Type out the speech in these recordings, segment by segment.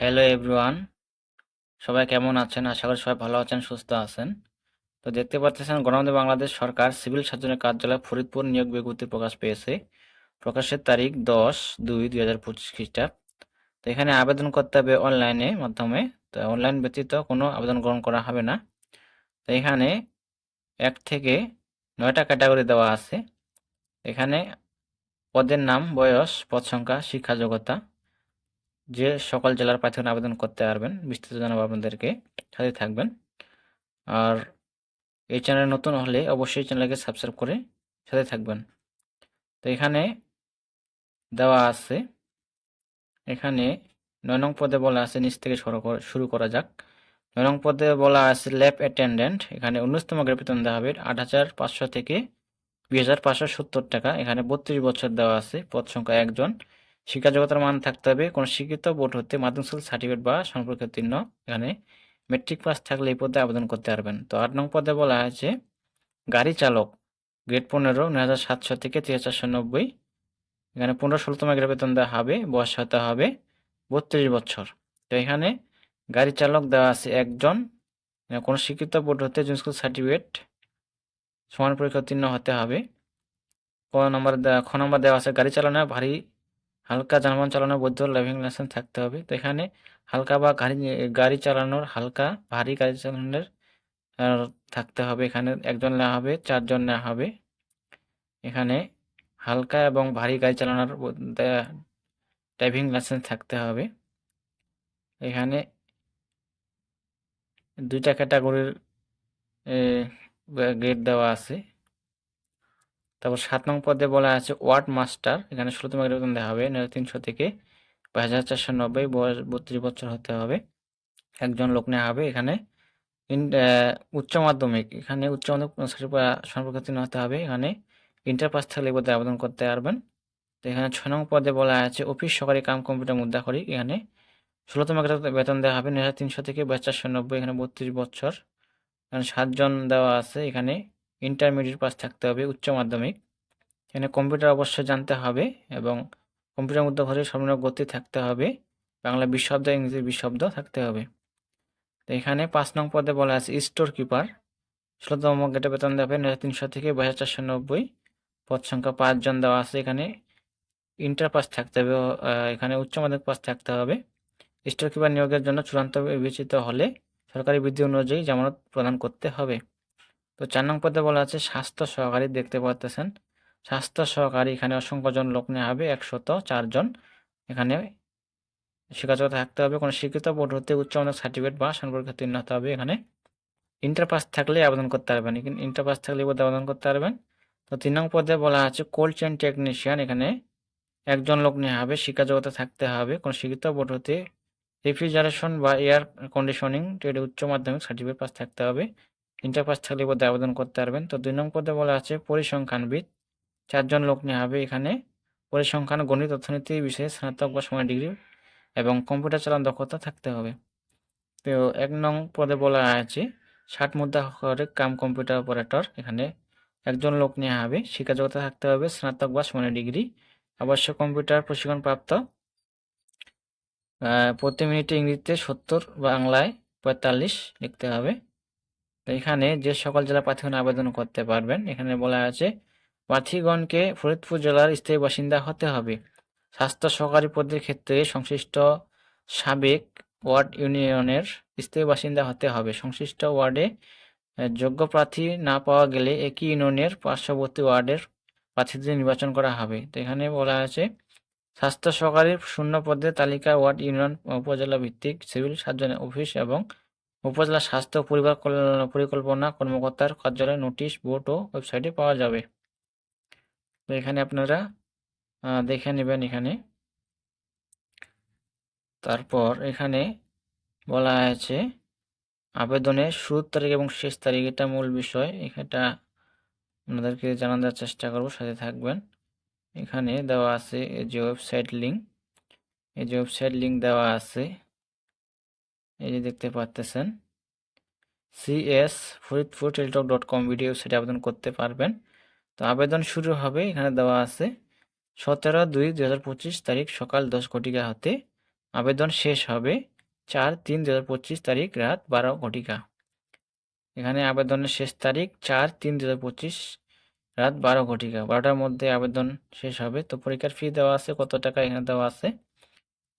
Hello everyone সবাই কেমন আছেন? আশা করি সবাই ভালো আছেন, সুস্থ আছেন। তো দেখতে পাচ্ছেন গণমাধ্যমে বাংলাদেশ সরকার সিভিল সার্জনের কার্যালয় ফরিদপুর নিয়োগ বিজ্ঞপ্তি প্রকাশ পেয়েছে। প্রকাশের তারিখ দশ দুই দুই হাজার পঁচিশ খ্রিস্টাব্দ তো এখানে আবেদন করতে হবে অনলাইনে মাধ্যমে। তো অনলাইন ব্যতীত কোনো আবেদন গ্রহণ করা হবে না। তো এখানে এক থেকে নয়টা ক্যাটাগরি দেওয়া আছে। এখানে পদের নাম, বয়স, পদ সংখ্যা, শিক্ষা যোগ্যতা। যে সকল জেলার প্রার্থীগণ আবেদন করতে পারবেন, বিস্তারিত জানাব আপনাদেরকে। সাথে থাকবেন। আর এই চ্যানেল নতুন হলে অবশ্যই চ্যানেলকে সাবস্ক্রাইব করে সাথে থাকবেন। তো এখানে দেওয়া আছে, এখানে নয় নং পদে বলা আছে, নিচ থেকে শুরু করা- যাক। নয় নং পদে বলা আছে, ল্যাব অ্যাটেন্ডেন্ট, এখানে উনিশতম গ্রেড বেতন দেওয়া হবে আট হাজার পাঁচশো থেকে দুই হাজার পাঁচশো সত্তর টাকা। এখানে বত্রিশ বছর দেওয়া আছে, পদ সংখ্যা একজন। শিক্ষা জগতের মান থাকতে হবে। কোনো শিক্ষিত বোর্ড হতে মাধ্যমিক স্কুল সার্টিফিকেট বা সম্পর্কে উত্তীর্ণ। এখানে মেট্রিক পাস থাকলে এই পদে আবেদন করতে পারবেন। তো আট নং পদে বলা হয়েছে, গাড়ি চালক গ্রেড পনেরো নয় হাজার সাতশো থেকে তিন হাজার চারশো নব্বই। এখানে পনেরো ষোলোতম গ্রেড বেতন দেওয়া হবে, বয়স হতে হবে বত্রিশ বছর। তো এখানে গাড়ি চালক দেওয়া আছে একজন। কোনো শিক্ষিত বোর্ড হতে জুন স্কুল সার্টিফিকেট সমান পরীক্ষা উত্তীর্ণ হতে হবে। ক নম্বর খ নম্বর দেওয়া আছে, গাড়ি চালানো ভারী হালকা যানবাহন চালানোর বৈধ ড্রাইভিং লাইসেন্স থাকতে হবে। তো এখানে হালকা বা গাড়ি গাড়ি চালানোর হালকা, ভারী গাড়ি চালানোর থাকতে হবে। এখানে একজন নেওয়া হবে, চারজন নেওয়া হবে। এখানে হালকা এবং ভারী গাড়ি চালানোর ড্রাইভিং লাইসেন্স থাকতে হবে। এখানে দুইটা ক্যাটাগরির গ্রেড দেওয়া আছে। তারপর সাত নং পদে বলা আছে ওয়ার্ড মাস্টার। এখানে ষোলোতম গ্রেড বেতন দেওয়া হবে তিনশো থেকে পাঁচ হাজার চারশো নব্বই বয়স বত্রিশ বছর হতে হবে। একজন লোক নেওয়া হবে এখানে। উচ্চ মাধ্যমিক। এখানে উচ্চ মাধ্যমিক সম্পর্কে হতে হবে। এখানে ইন্টার পাস থাকলে পদে আবেদন করতে পারবেন। তো এখানে ছয় নং পদে বলা আছে অফিস সহকারী কাম, কম্পিউটার, মুদ্রা করি এখানে ষোলোতম বেতন দেওয়া হবে নয় তিনশো থেকে বাইশ চারশো নব্বই, এখানে বত্রিশ বছর। এখানে সাতজন দেওয়া আছে। এখানে ইন্টারমিডিয়েট পাস থাকতে হবে, উচ্চ মাধ্যমিক। এখানে কম্পিউটার অবশ্যই জানতে হবে এবং কম্পিউটার মধ্যে ঘরে সর্বনিম্ন গতি থাকতে হবে। বাংলা বিশ শব্দ ইংরেজি বিশ শব্দ থাকতে হবে। তো এখানে পাঁচ নং পদে বলা আছে স্টোর কিপার ষোলোতম গেটে বেতন দেবে নয় তিনশো থেকে বাইশ হাজার চারশো নব্বই। পদ সংখ্যা পাঁচজন দেওয়া আছে এখানে। ইন্টার পাস থাকতে হবে এখানে উচ্চ মাধ্যমিক পাস থাকতে হবে। স্টোর কিপার নিয়োগের জন্য চূড়ান্ত বিবেচিত হলে সরকারি বিধি অনুযায়ী জামানত প্রদান করতে হবে। তো চার নং পদে বলা আছে, স্বাস্থ্য সহকারী দেখতে পাচ্ছেন স্বাস্থ্য সহকারী এখানে অসংখ্য জন লোক নেওয়া হবে, একশত চারজন এখানে শিক্ষাযোগ্যতা থাকতে হবে, কোনো শিক্ষিত বোর্ড হতে উচ্চ সার্টিফিকেট বা সম্পর্কে উত্তীর্ণ হতে হবে এখানে। ইন্টার পাস থাকলে আবেদন করতে পারবেন ইন্টার পাস থাকলে পদে আবেদন করতে পারবেন। তো তিন নং পদে বলা আছে কোল্ড চেন টেকনিশিয়ান এখানে একজন লোক নেওয়া হবে শিক্ষাযোগ্যতা থাকতে হবে, কোনো শিক্ষিত বোর্ড হতে রেফ্রিজারেশন বা এয়ার কন্ডিশনিং উচ্চ মাধ্যমিক সার্টিফিকেট পাস থাকতে হবে। ইন্টার পাস থাকলে পদে আবেদন করতে পারবেন। তো দুই নং পদে বলা আছে পরিসংখ্যানবিদ। চারজন লোক নেওয়া হবে এখানে। পরিসংখ্যান, গণিত, অর্থনীতি, বিষয়ে, স্নাতক বা সময় ডিগ্রি এবং কম্পিউটার চালান দক্ষতা থাকতে হবে। তো এক নং পদে বলা আছে ষাট মুদ্রা করে কাম কম্পিউটার অপারেটর এখানে। একজন লোক নেওয়া হবে। শিক্ষাযোগ্যতা থাকতে হবে, স্নাতক বা সমানের ডিগ্রি। অবশ্য কম্পিউটার প্রশিক্ষণ প্রাপ্ত প্রতি মিনিটে ইংরেজিতে সত্তর, বাংলায় পঁয়তাল্লিশ লিখতে হবে। এখানে যে সকল জেলা প্রার্থীগণ আবেদন করতে পারবেন, এখানে বলা আছে, প্রার্থীগণকে ফরিদপুর জেলার স্থায়ী বাসিন্দা হতে হবে। স্বাস্থ্য সহকারী পদের ক্ষেত্রে সংশ্লিষ্ট সাবেক ওয়ার্ড ইউনিয়নের স্থায়ী বাসিন্দা হতে হবে। সংশ্লিষ্ট ওয়ার্ডে যোগ্য প্রার্থী না পাওয়া গেলে একই ইউনিয়নের পার্শ্ববর্তী ওয়ার্ডের প্রার্থীদের নির্বাচন করা হবে। তো এখানে বলা আছে, স্বাস্থ্য সহকারীর শূন্য পদের তালিকা ওয়ার্ড ইউনিয়ন উপজেলা ভিত্তিক সিভিল সার্জন অফিস এবং উপজেলা স্বাস্থ্য পরিবার পরিকল্পনা কর্মকর্তার কার্যালয় নোটিশ, বোর্ড ও ওয়েবসাইটে পাওয়া যাবে। তো এখানে আপনারা দেখে নেবেন এখানে। তারপর এখানে বলা আছে, আবেদনের শুরুর তারিখ এবং শেষ তারিখ, এটা মূল বিষয়। এটা আপনাদেরকে দেওয়ার চেষ্টা করব, সাথে থাকবেন। এখানে দেওয়া আছে, এই যে ওয়েবসাইট লিঙ্ক, এই যে ওয়েবসাইট লিঙ্ক দেওয়া আছে। এই যে দেখতে পাচ্তেছেন CS Faridpur Teletalk dot com video ওয়েবসাইটে আবেদন করতে পারবেন। তো আবেদন শুরু হবে, এখানে দেওয়া আছে, সতেরো দুই দুই হাজার পঁচিশ তারিখ সকাল দশ ঘটিকা হতে আবেদন শেষ হবে চার তিন দু হাজার পঁচিশ তারিখ রাত বারো ঘটিকা। এখানে আবেদনের শেষ তারিখ চার তিন দু হাজার পঁচিশ রাত বারো ঘটিকা। বারোটার মধ্যে আবেদন শেষ হবে। তো পরীক্ষার ফি দেওয়া আছে, কত টাকা এখানে দেওয়া আছে?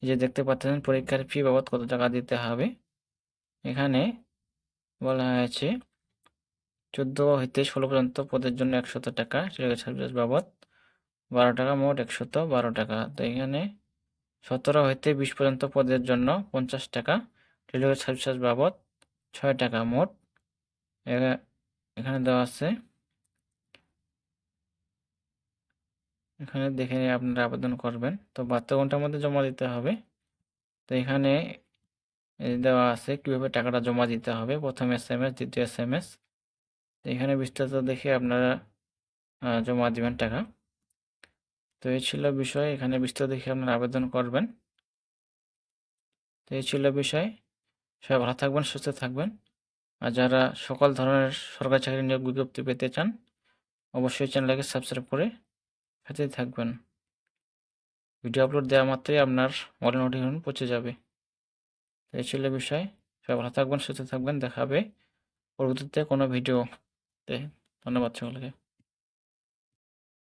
যে দেখতে পাচ্ছেন পরীক্ষার ফি বাবদ কত টাকা দিতে হবে। এখানে বলা হয়েছে, চোদ্দ হইতে ষোলো পর্যন্ত পদের জন্য একশত টাকা। সার্ভিস বাবদ বারো টাকা, মোট একশত বারো টাকা। তো এখানে সতেরো হইতে বিশ পর্যন্ত পদের জন্য পঞ্চাশ টাকা। টেলিগ্রাফ সার্ভিস বাবদ ছয় টাকা, মোট এখা- এখানে দেওয়া আছে এখানে দেখে নিয়ে আপনারা আবেদন করবেন। তো বাহাত্তর ঘণ্টার মধ্যে জমা দিতে হবে। তো এখানে দেওয়া আছে কীভাবে টাকাটা জমা দিতে হবে। প্রথম এস এম এস দ্বিতীয় এস এম এস এখানে বিস্তারিত দেখে আপনারা জমা দিবেন টাকা। তো এই ছিল বিষয়। এখানে বিস্তারিত দেখে আপনারা আবেদন করবেন। তো এই ছিল বিষয়। সবাই ভালো থাকবেন, সুস্থ থাকবেন। আর যারা সকল ধরনের সরকারি চাকরি নিয়োগ বিজ্ঞপ্তি পেতে চান, অবশ্যই চ্যানেলটাকে সাবস্ক্রাইব করে সাথেই থাকবেন। ভিডিও আপলোড দেওয়া মাত্রই আপনার মোবাইল নোটিফিকেশন পৌঁছে যাবে। এই ছিল বিষয়। সবাই ভালো থাকবেন, সুস্থ থাকবেন। দেখাবে পরবর্তীতে কোনো ভিডিওতে। ধন্যবাদ সকলকে।